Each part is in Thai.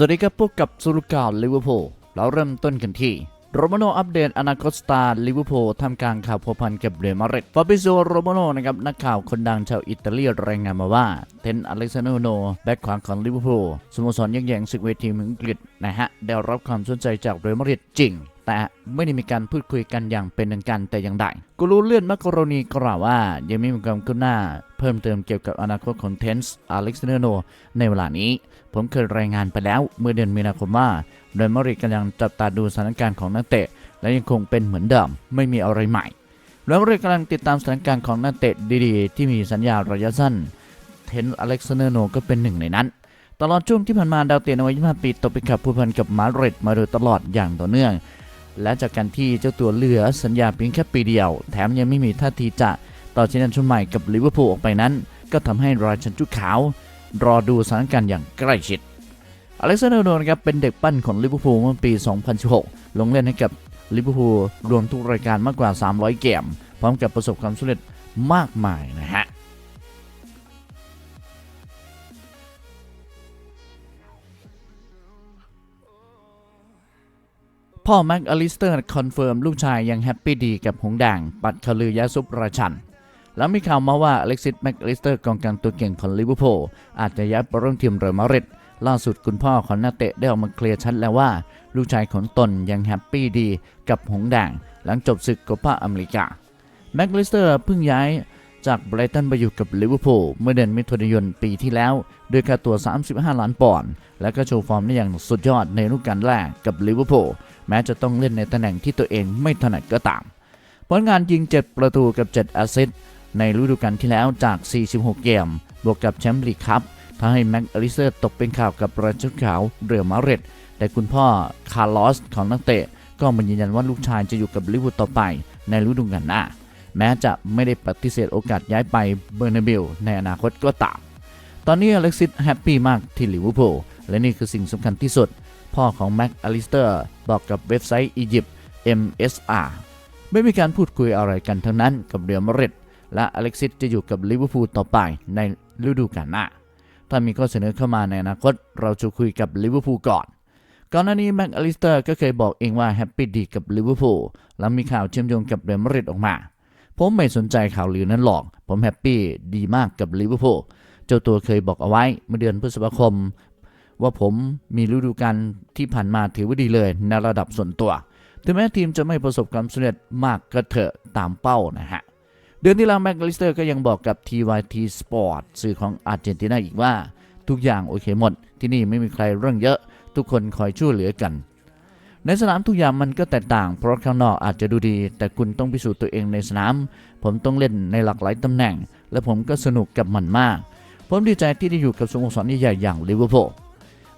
สวัสดีครับพบกับสุรุกาลลิเวอร์พูลเราเริ่มต้นกันที่โรมาโนอัปเดตอนาคตสตาร์ลิเวอร์พูลทำกลางข่าวพัวพันกับเรอัลมาริดฟาบิโซโรมาโนนะครับนักข่าวคนดังชาวอิตาลีรายงานมาว่า เทนอเล็กซานโดโนแบ็คขวาของลิเวอร์พูลสโมสรยักษ์ใหญ่ศึกเวทีมอังกฤษนะฮะ ได้รับความสนใจจากเรอัลมาริดจริง แต่ไม่ได้มีการพูดคุยกันอย่างเป็นทางการแต่อย่างใดกูรู้เลื่อนมักกรณีกล่าวว่า ยังไม่มีความคืบหน้า เพิ่มเติมเกี่ยวกับอนาคตของเทนส์อเล็กซานโดโนในเวลานี้ ผมเคยรายงานไปแล้วเมื่อเดือนมีนาคมว่าเรอัลมาริดกำลังจับตาดูสถานการณ์ของนักเตะ และยังคงเป็นเหมือนเดิมไม่มีอะไรใหม่เรอัลมาริดกำลังติดตามสถานการณ์ของนักเตะดีๆ ที่มีสัญญาระยะสั้น เทนอเล็กซานเดอร์โนก็เป็นหนึ่งในนั้น ตลอดช่วงที่ผ่านมาดาวเตะในวัย25ปีตกเป็นขับผู้พันกับมาดริดมาโดยตลอดอย่างต่อเนื่อง และจากการที่เจ้าตัวเหลือสัญญาเพียงแค่ปีเดียว แถมยังไม่มีท่าทีจะต่อสัญญาชุดใหม่กับลิเวอร์พูลออกไปนั้น ก็ทำให้ราชันจุดขาว รอดูสถานการณ์อย่างใกล้ชิด อเล็กซานเดอร์โนนะครับเป็นเด็กปั้นของลิเวอร์พูลเมื่อปี 2016 ลงเล่นให้กับลิเวอร์พูลรวมทุกรายการมากกว่า 300 เกม พร้อมกับประสบความสำเร็จมากมายนะฮะพ่อแม็กอลิสเตอร์คอนเฟิร์มลูกชายยังแฮปปี้ดีกับหงส์แดงปัดขลือยาซุปราชัน แล้วมีข่าวมาว่าอเล็กซิสแม็กลิสเตอร์กองกลางตัวเก่งของลิเวอร์พูลอาจจะย้ายไปร่วมทีมเรอัลมาดริดล่าสุดคุณพ่อของนักเตะได้ออกมาเคลียร์ชัดแล้วว่า ลูกชายของตนยังแฮปปี้ดีกับหงส์แดงหลังจบศึกโคปาอเมริกาแม็กลิสเตอร์เพิ่งย้ายจากไบรตันไปอยู่กับลิเวอร์พูลเมื่อเดือนมิถุนายนปีที่แล้ว ด้วยค่าตัว 35 ล้านปอนด์และก็โชว์ฟอร์มได้อย่างสุดยอดในฤดูกาลแรกกับลิเวอร์พูลแม้จะต้องเล่นในตำแหน่งที่ตัวเองไม่ถนัดก็ตาม ผลงานยิง 7 ประตูกับ 7 แอสซิสต์ ในฤดูกาลที่แล้วจาก 46 เกม บวกกับแชมป์ลีกครับทำให้แม็กอลิสเตอร์ตกเป็นข่าวกับประชุดขาวเรือมาดริดแต่คุณพ่อคาร์ลอสของนักเตะ ก็มายืนยันว่าลูกชายจะอยู่กับลิเวอร์พูลต่อไปในฤดูกาลหน้า แม้จะไม่ได้ปฏิเสธโอกาสย้ายไปเบอร์นาบิลในอนาคตก็ตาม ตอนนี้อเล็กซิสแฮปปี้มากที่ลิเวอร์พูลและนี่คือสิ่งสำคัญที่สุด พ่อของแม็กอลิสเตอร์บอกกับเว็บไซต์อียิปต์ MSR ไม่มีการพูดคุยอะไรกันทั้งนั้นกับเรอัลมาดริด และอเล็กซิสจะอยู่กับลิเวอร์พูลต่อไปในฤดูกาลหน้า ถ้ามีข้อเสนอเข้ามาในอนาคต เราจะคุยกับลิเวอร์พูลก่อน ก่อนหน้านี้แม็กอลิสเตอร์ก็เคยบอกเองว่าแฮปปี้ดีกับลิเวอร์พูลและมีข่าวเชื่อมโยงกับเรอัลมาดริดออกมา ผมไม่สนใจข่าวลือนั้นหรอก ผมแฮปปี้ดีมากกับลิเวอร์พูลเจ้าตัวเคยบอกเอาไว้เมื่อเดือนพฤษภาคม ว่าผมมีฤดูกาลที่ผ่านมาถือว่าดีเลยในระดับส่วนตัว ถึงแม้ทีมจะไม่ประสบความสำเร็จมากก็เถอะตามเป้านะฮะ เดือนที่แล้วแม็กลิสเตอร์ก็ยังบอกกับ TYT Sport สื่อของอาร์เจนตินาอีกว่า ทุกอย่างโอเคหมด ที่นี่ไม่มีใครเรื่องเยอะ ทุกคนคอยช่วยเหลือกัน ในสนามทุกอย่างมันก็แตกต่าง เพราะข้างนอกอาจจะดูดี แต่คุณต้องพิสูจน์ตัวเองในสนาม ผมต้องเล่นในหลากหลายตำแหน่ง และผมก็สนุกกับมันมาก ผมดีใจที่ได้อยู่กับสโมสรใหญ่ๆอย่างลิเวอร์พูล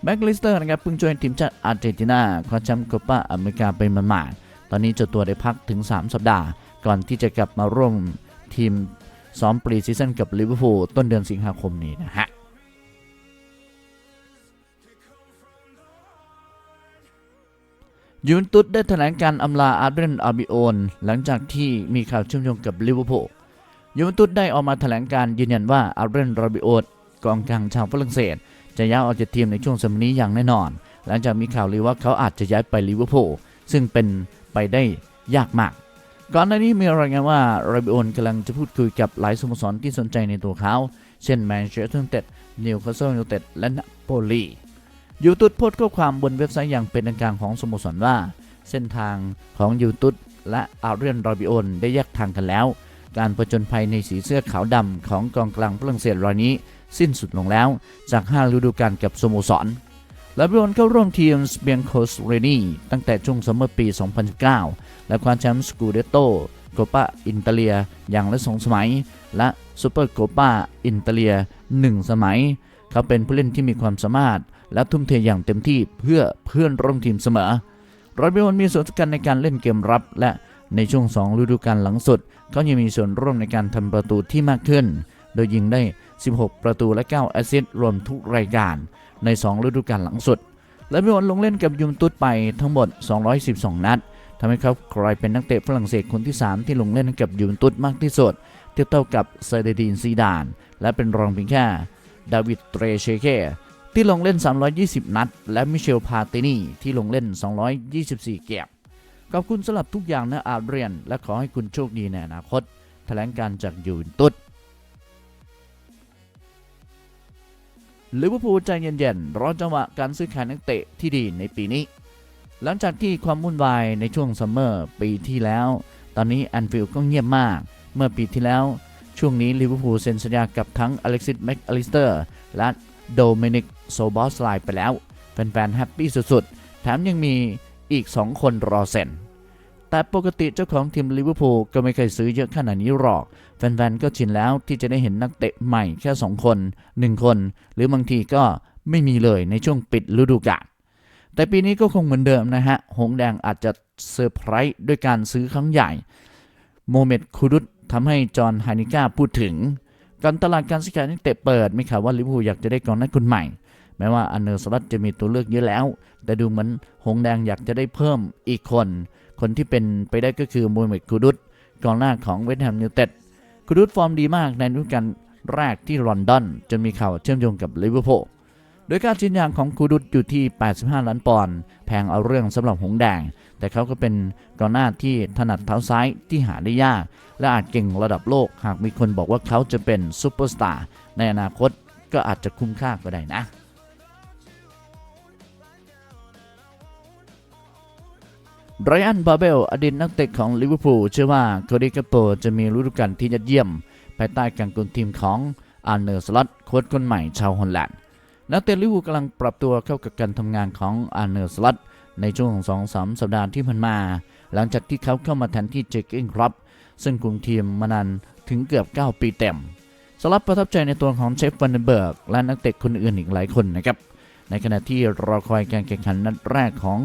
แม็กลิสเตอร์นะครับเพิ่งช่วยทีมชาติอาร์เจนตินาคว้าแชมป์โคปาอเมริกาไปมาหมาดๆตอนนี้เจ้าตัวได้พักถึง 3 สัปดาห์ ก่อนที่จะกลับมาร่วม ทีมซ้อมปรีซีซั่นกับลิเวอร์พูลต้นเดือนสิงหาคมนี้นะฮะยูนตุสได้แถลงการอำลาอาร์เดนอาบิโอนหลังจากที่มีข่าวเชื่อมโยงกับลิเวอร์พูลยูนตุสได้ออกมาแถลงการยืนยันว่าอาร์เดนอาบิโอนกองกลางชาวฝรั่งเศส จะย้ายออกจากทีมในช่วงสมัยนี้อย่างแน่นอน หลังจากมีข่าวลือว่าเขาอาจจะย้ายไปลิเวอร์พูลซึ่งเป็นไปได้ยากมาก ก่อนหน้านี้มีรายงานว่าราบิโอนกำลังจะพูดคุยกับหลายสโมสรที่สนใจในตัวเขา เช่นแมนเชสเตอร์ยูไนเต็ดนิวคาสเซิลยูไนเต็ดและนาโปลียูตุดโพสต์ข้อความบนเว็บไซต์อย่างเป็นทางการของสโมสรว่า เส้นทางของยูตุดและอาเรียนราบิโอนได้แยกทางกันแล้ว การประจนภัยในสีเสื้อขาวดำของกองกลางฝรั่งเศสรายนี้ สิ้นสุดลงแล้วจาก 5 ฤดูกาลกับสโมสร ราบิโอนเข้าร่วมทีมสเบียงโคสเรนีตั้งแต่ช่วงซัมเมอร์ปี 2019และคว้าแชมป์สกูเดโตโกปาอินเตเลียอย่างละสองสมัย และซูเปอร์โกปาอินเตเลีย1 สมัย เขาเป็นผู้เล่นที่มีความสามารถ และทุ่มเทอย่างเต็มที่เพื่อเพื่อนร่วมทีมเสมอรอยเบลมีส่วนสำคัญในการเล่นเกมรับ และในช่วง 2 ฤดูกาลหลังสุด เขายังมีส่วนร่วมในการทำประตูที่มากขึ้น โดยยิงได้ 16 ประตูและ 9 แอสซิสต์รวมทุกรายการ ใน 2 ฤดูกาลหลังสุด และเบลลงเล่นกับยูมตุสไปทั้งหมด 212 นัดทำให้เขากลายเป็นนักเตะฝรั่งเศสคนที่ 3 ที่ลงเล่นกับยูมตุสมากที่สุด เทียบเท่ากับเซเดดีนซีดาน และเป็นรองเพียงแค่ดาวิดเตรเชเกที่ลงเล่น 320 นัด และมิเชล พาตินีที่ลงเล่น 224 เกมขอบคุณสำหรับทุกอย่างนะอาเรียน และขอให้คุณโชคดีในอนาคต แถลงการจากยูนตุส ลิเวอร์พูลใจเย็นๆรอจังหวะการซื้อขายนักเตะที่ดีในปีนี้ หลังจากที่ความวุ่นวายในช่วงซัมเมอร์ปีที่แล้ว ตอนนี้แอนฟิลด์ก็เงียบมาก เมื่อปีที่แล้ว ช่วงนี้ลิเวอร์พูลเซ็นสัญญากับทั้งอเล็กซิสแม็กอลิสเตอร์และโดเมนิกโซบอสไลไปแล้ว แฟนๆแฮปปี้สุดๆ แถมยังมีอีก 2 คนรอเซ็น แต่ปกติเจ้าของทีมลิเวอร์พูลก็ไม่เคยซื้อเยอะขนาดนี้หรอก แฟนๆ ก็ชินแล้วที่จะได้เห็นนักเตะใหม่แค่ 2 คน 1 คน หรือบางทีก็ไม่มีเลยในช่วงปิดฤดูกาลแต่ปีนี้ก็คงเหมือนเดิมนะฮะ หงแดงอาจจะเซอร์ไพรส์ด้วยการซื้อครั้งใหญ่ โมเมดคูดุตทำให้จอห์นไฮนิก้าพูดถึงการตลาดการซื้อขายนักเตะเปิดไมีข่าวว่าลิเวอร์พูลอยากจะได้กองหน้าคนใหม่ แม้ว่าอันเนอร์สลัตจะมีตัวเลือกเยอะแล้ว แต่ดูเหมือนหงแดงอยากจะได้เพิ่มอีกคน คนที่เป็นไปได้ก็คือโมเมดคูดุตกองหน้าของเวสต์แฮมยูไนเต็ดคูดุตฟอร์มดีมากในฤดูกาลแรกที่ลอนดอน จนมีข่าวเชื่อมโยงกับลิเวอร์พูลโดยค่าชิ้นยางของคูดุตอยู่ที่ 85 ล้านปอนด์แพงเอาเรื่องสำหรับหงแดง แต่เขาก็เป็นกองหน้าที่ถนัดเท้าซ้ายที่หาได้ยาก และอาจเก่งระดับโลก หากมีคนบอกว่าเขาจะเป็นซูเปอร์สตาร์ในอนาคตก็อาจจะคุ้มค่าก็ได้นะ ไรอันบาเบลอดีตนักเตะของลิเวอร์พูลเชื่อว่าโคดิกาโปจะมีฤดูกาลที่ยอดเยี่ยม ภายใต้การกุนทีมของอาร์เนอร์สล็อตโค้ชคนใหม่ชาวฮอลแลนด์นักเตะลิเวอร์พูลกำลังปรับตัวเข้ากับการทำงานของอาร์เนอร์สลัตในช่วง2องสสัปดาห์ที่ผ่านมา หลังจากที่เขาเข้ามาแทนที่เจคกิ้งครับ ซึ่งคุมทีมมานานถึงเกือบ 9 ปีเต็มสลัตประทับใจในตัวของเชฟฟันเดนเบิร์กและนักเตะคนอื่นอีกหลายคนนะครับ ในขณะที่รอคอยการแข่งขันนัดแรกของ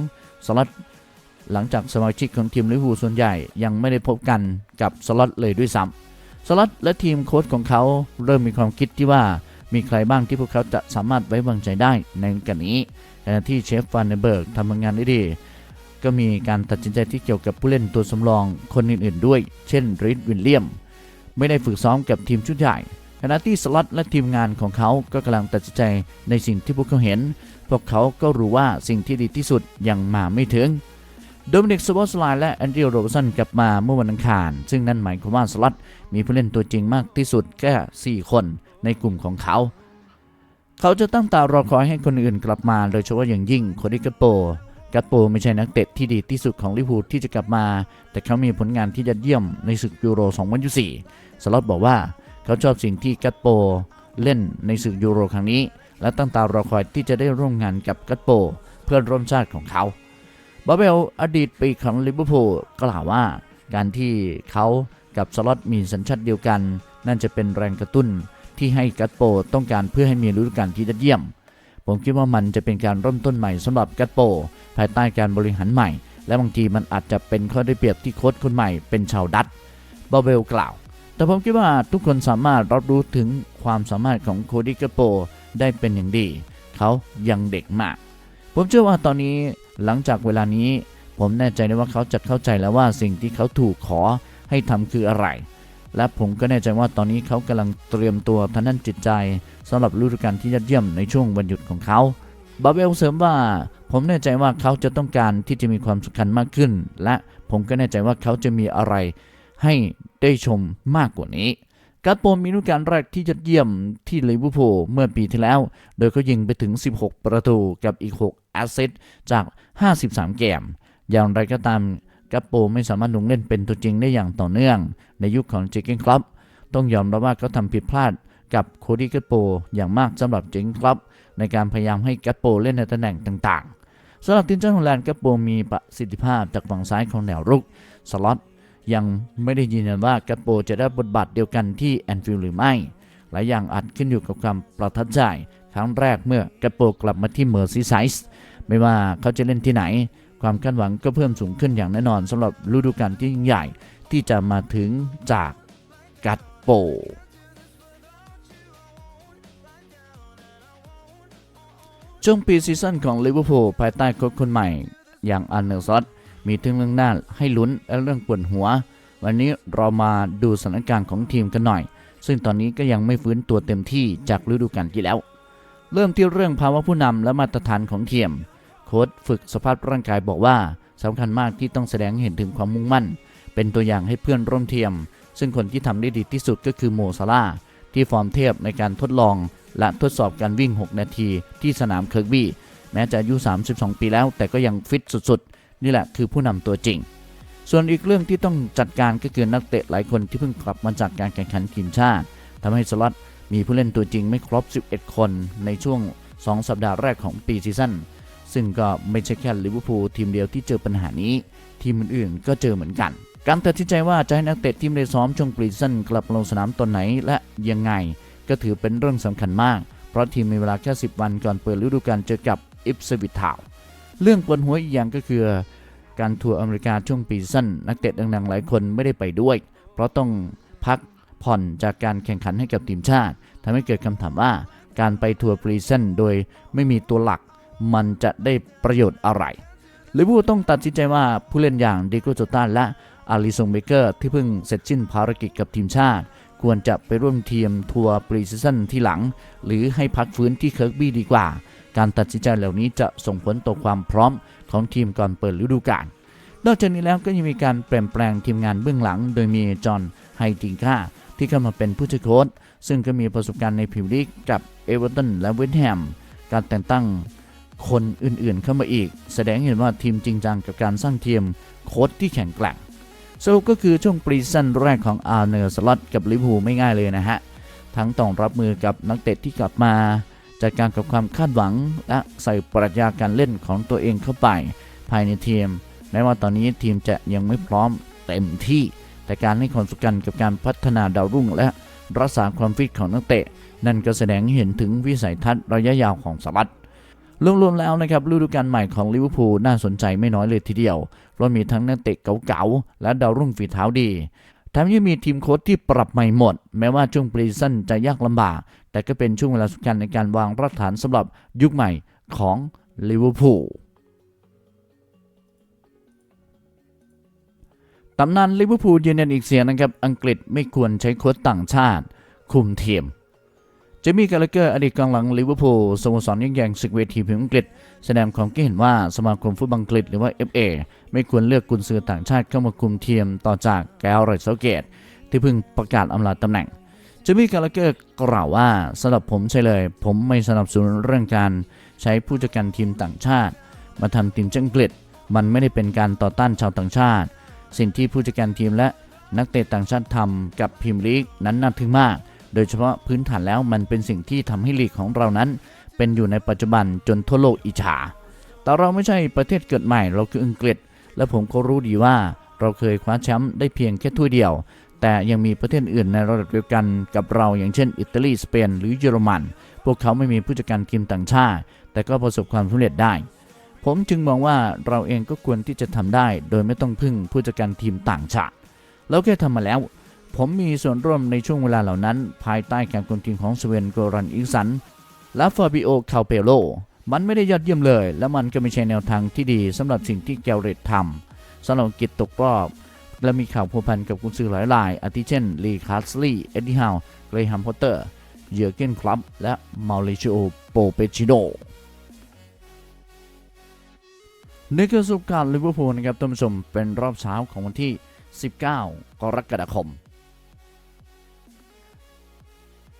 สลัต หลังจากสมาชิกของทีมลิเวอร์พูลส่วนใหญ่ยังไม่ได้พบกันกับสลัตเลยด้วยซ้ำสลัตและทีมโค้ชของเขาเริ่มมีความคิดที่ว่ามีใครบ้างที่พวกเขาจะสามารถไว้วางใจได้ในกันนี้ขณะที่เชฟฟันเนเบิร์กทำงานได้ดี ก็มีการตัดสินใจที่เกี่ยวกับผู้เล่นตัวสำรองคนอื่นๆด้วย เช่นริดวิลเลียม ไม่ได้ฝึกซ้อมกับทีมชุดใหญ่ขณะที่สล็อตและทีมงานของเขาก็กำลังตัดสินใจในสิ่งที่พวกเขาเห็น พวกเขาก็รู้ว่าสิ่งที่ดีที่สุดยังมาไม่ถึง โดมินิกสวอสไลน์และแอนดริโอโรบสันกลับมาเมื่อวันอังคาร ซึ่งนั่นหมายความว่าสล็อตมีผู้เล่นตัวจริงมากที่สุดแค่ 4 คนในกลุ่มของเขา เขาจะตั้งตารอคอยให้คนอื่นกลับมาโดยเฉพาะอย่างยิ่งโคดิกาโปกัตโปไม่ใช่นักเตะที่ดีที่สุดของลิเวอร์พูลที่จะกลับมา แต่เขามีผลงานที่ยอดเยี่ยมในศึกยูโร 2024 สล็อตบอกว่าเขาชอบสิ่งที่กัตโปเล่นในศึกยูโรครั้งนี้ และตั้งตารอคอยที่จะได้ร่วมงานกับกัตโป เพื่อนร่วมชาติของเขา บาเบลอดีตปีกของลิเวอร์พูลกล่าวว่า การที่เขากับสล็อตมีสัญชาติเดียวกัน นั่นจะเป็นแรงกระตุ้นที่ให้กัตโปต้องการเพื่อให้มีฤดูกาลที่ยอดเยี่ยม ผมคิดว่ามันจะเป็นการเริ่มต้นใหม่สำหรับกัตโป ภายใต้การบริหารใหม่ และบางทีมันอาจจะเป็นข้อได้เปรียบที่โค้ชคนใหม่เป็นชาวดัตช์บาเบลกล่าว แต่ผมคิดว่าทุกคนสามารถรับรู้ถึงความสามารถของโคดิกัตโปได้เป็นอย่างดี เขายังเด็กมาก ผมเชื่อว่าตอนนี้ หลังจากเวลานี้ผมแน่ใจได้ว่าเขาจะเข้าใจแล้วว่าสิ่งที่เขาถูกขอให้ทำคืออะไร และผมก็แน่ใจว่าตอนนี้เขากำลังเตรียมตัวทางด้านจิตใจสำหรับฤดูกาลที่ยอดเยี่ยมในช่วงวันหยุดของเขาบาเบลเสริมว่า ผมแน่ใจว่าเขาจะต้องการที่จะมีความสำคัญมากขึ้น และผมก็แน่ใจว่าเขาจะมีอะไรให้ได้ชมมากกว่านี้ การโปมมีฤดูกาลแรกที่ยอดเยี่ยมที่ลิเวอร์พูลเมื่อปีที่แล้ว โดยเขายิงไปถึง 16 ประตูกับอีก 6 แอสเซสต์จาก 53 เกม อย่างไรก็ตามกัปโปไม่สามารถลงเล่นเป็นตัวจริงได้อย่างต่อเนื่อง ในยุคของเจเกนคลับ ต้องยอมรับว่าเขาทำผิดพลาดกับโคดี้กัปโปอย่างมากสำหรับเจเกนคลับในการพยายามให้กัปโปเล่นในตำแหน่งต่างๆสำหรับทีมชาติฮอลแลนด์กัปโปมีประสิทธิภาพจากฝั่งซ้ายของแนวรุกสล็อต ยังไม่ได้ยืนยันว่ากัปโปจะได้บทบาทเดียวกันที่แอนฟิลหรือไม่ หลายอย่างอาจขึ้นอยู่กับความประทับใจครั้งแรกเมื่อกัปโปกลับมาที่เมอร์ซีไซส์ไม่ว่าเขาจะเล่นที่ไหน ความคาดหวังก็เพิ่มสูงขึ้นอย่างแน่นอนสำหรับฤดูกาลที่ยิ่งใหญ่ที่จะมาถึงจากกัตโปช่วงปีซีซั่นของลิเวอร์พูลภายใต้โค้ชคนใหม่อย่างอันเนอร์ซอต มีทั้งเรื่องหน้าให้ลุ้นและเรื่องปวดหัว วันนี้เรามาดูสถานการณ์ของทีมกันหน่อย ซึ่งตอนนี้ก็ยังไม่ฟื้นตัวเต็มที่จากฤดูกาลที่แล้ว เริ่มที่เรื่องภาวะผู้นำและมาตรฐานของทีมโค้ชฝึกสภาพร่างกายบอกว่าสำคัญมากที่ต้องแสดงเห็นถึงความมุ่งมั่น เป็นตัวอย่างให้เพื่อนร่วมทีมซึ่งคนที่ทำได้ดีที่สุดก็คือโมซาลาที่ฟอร์มเทียบในการทดลอง และทดสอบการวิ่ง 6 นาทีที่สนามเคิร์กบี้แม้จะอายุ 32 ปีแล้วแต่ก็ยังฟิตสุด นี่แหละคือผู้นำตัวจริง ส่วนอีกเรื่องที่ต้องจัดการก็คือนักเตะหลายคนที่เพิ่งกลับมาจากการแข่งขันทีมชาติทำให้สล็อตมีผู้เล่นตัวจริงไม่ครบ 11 คนในช่วง 2 สัปดาห์แรกของปีซีซั่นซึ่งก็ไม่ใช่แค่ลิเวอร์พูลทีมเดียวที่เจอปัญหานี้ ทีมอื่นๆก็เจอเหมือนกัน การตัดสินใจว่าจะให้นักเตะทีมได้ซ้อมช่วงปรีซั่นกลับลงสนามตอนไหนและยังไง ก็ถือเป็นเรื่องสำคัญมาก เพราะทีมมีเวลาแค่ 10 วันก่อนเปิดฤดูกาลเจอกับอิฟสวิททาว เรื่องปวดหัวอีกอย่างก็คือ การทัวร์อเมริกาช่วงปีซีซั่นนักเตะดังๆ หลายคนไม่ได้ไปด้วย เพราะต้องพักผ่อนจากการแข่งขันให้กับทีมชาติทำให้เกิดคำถามว่า การไปทัวร์ปรีซีซั่นโดยไม่มีตัวหลัก มันจะได้ประโยชน์อะไรลิเวอร์พูลต้องตัดสินใจว่าผู้เล่นอย่างดิโกโจตาและอาริซงเบเกอร์ที่เพิ่งเสร็จสิ้นภารกิจกับทีมชาติ ควรจะไปร่วมทีมทัวร์ปรีซีซั่นที่หลัง หรือให้พักฟื้นที่เคิร์กบี้ดีกว่า การตัดสินใจเหล่านี้จะส่งผลต่อความพร้อมของทีมก่อนเปิดฤดูกาล นอกจากนี้แล้วก็ยังมีการเปลี่ยนแปลงทีมงานเบื้องหลัง โดยมีจอห์นไฮติงค่าที่เข้ามาเป็นผู้ช่วยโค้ชซึ่งก็มีประสบการณ์ในพรีเมียร์ลีกกับเอเวอร์ตันและเวสต์แฮม การแต่งตั้งคนอื่นๆเข้ามาอีก แสดงให้เห็นว่าทีมจริงจังกับการสร้างทีมโค้ชที่แข็งแกร่งสรุปก็คือช่วงปรีซีซั่นแรกของอาร์เนอร์สล็อตกับลิเวอร์พูลไม่ง่ายเลยนะฮะ ทั้งต้องรับมือกับนักเตะที่กลับมา จัดการกับความคาดหวัง และใส่ปรัชญาการเล่นของตัวเองเข้าไป ภายในทีมแม้ว่าตอนนี้ทีมจะยังไม่พร้อมเต็มที่ แต่การให้ความสำคัญกับการพัฒนาดาวรุ่ง และรักษาความฟิตของนักเตะ นั่นก็แสดงให้เห็นถึงวิสัยทัศน์ระยะยาวของสลัดรวมๆแล้วนะครับฤดูกาลใหม่ของลิเวอร์พูลน่าสนใจไม่น้อยเลยทีเดียวเพราะมีทั้งนักเตะเก่าๆและดาวรุ่งฝีเท้าดี แถมยังมีทีมโค้ชที่ปรับใหม่หมด แม้ว่าช่วงปรีซั่นจะยากลำบาก แต่ก็เป็นช่วงเวลาสำคัญในการวางรากฐานสำหรับยุคใหม่ของลิเวอร์พูลตำนานลิเวอร์พูลยืนยันอีกเสียงนะครับ อังกฤษไม่ควรใช้โค้ชต่างชาติ คุมทีม จมี่กาลเกอร์อดีตกองหลังลิเวอร์พูลสโมสรยักษ์ใหญ่ศึกเวทีพิมพ์อังกฤษ แสดงความคิดเห็นว่าสมาคมฟุตบอลอังกฤษหรือว่า FA ไม่ควรเลือกกุนซือต่างชาติเข้ามาคุมทีมต่อจากแกลเรตเซเกต ที่เพิ่งประกาศอำลาตำแหน่งเจมี่กาลเกอร์กล่าวว่าสำหรับผมใช่เลย ผมไม่สนับสนุนเรื่องการใช้ผู้จัดการทีมต่างชาติ มาทำทีมชาติอังกฤษ มันไม่ได้เป็นการต่อต้านชาวต่างชาติ สิ่งที่ผู้จัดการทีมและนักเตะต่างชาติทำกับพรีเมียร์ลีกนั้นน่าทึ่งมาก โดยเฉพาะพื้นฐานแล้วมันเป็นสิ่งที่ทำให้ลีกของเรานั้น เป็นอยู่ในปัจจุบันจนทั่วโลกอิจฉา แต่เราไม่ใช่ประเทศเกิดใหม่เราคืออังกฤษ และผมก็รู้ดีว่าเราเคยคว้าแชมป์ได้เพียงแค่ถ้วยเดียว แต่ยังมีประเทศอื่นในระดับเดียวกันกับเราอย่างเช่น อิตาลีสเปนหรือเยอรมัน พวกเขาไม่มีผู้จัดการทีมต่างชาติ แต่ก็ประสบความสำเร็จได้ ผมจึงมองว่าเราเองก็ควรที่จะทำได้ โดยไม่ต้องพึ่งผู้จัดการทีมต่างชาติแล้วแค่ทำมาแล้ว ผมมีส่วนร่วมในช่วงเวลาเหล่านั้น ภายใต้การคุมทีมของสเวนโกรันอิกสัน และฟาบิโอคาเปโล มันไม่ได้ยอดเยี่ยมเลย และมันก็ไม่ใช่แนวทางที่ดีสำหรับสิ่งที่แกลเรตทำสำหรับกิจตกรอบ และมีข่าวพัวพันกับกุนซือหลายราย อาทิเช่นลีคาสลีเอ็ดดี้ฮาวเกรแฮมพอตเตอร์เยอร์เกนคลับ และมาริชิโอโปเปชิโดนี่คือสุการลิเวอร์พูลนะครับท่านผู้ชมเป็นรอบเช้าของวันที่ 19 กรกฎาคม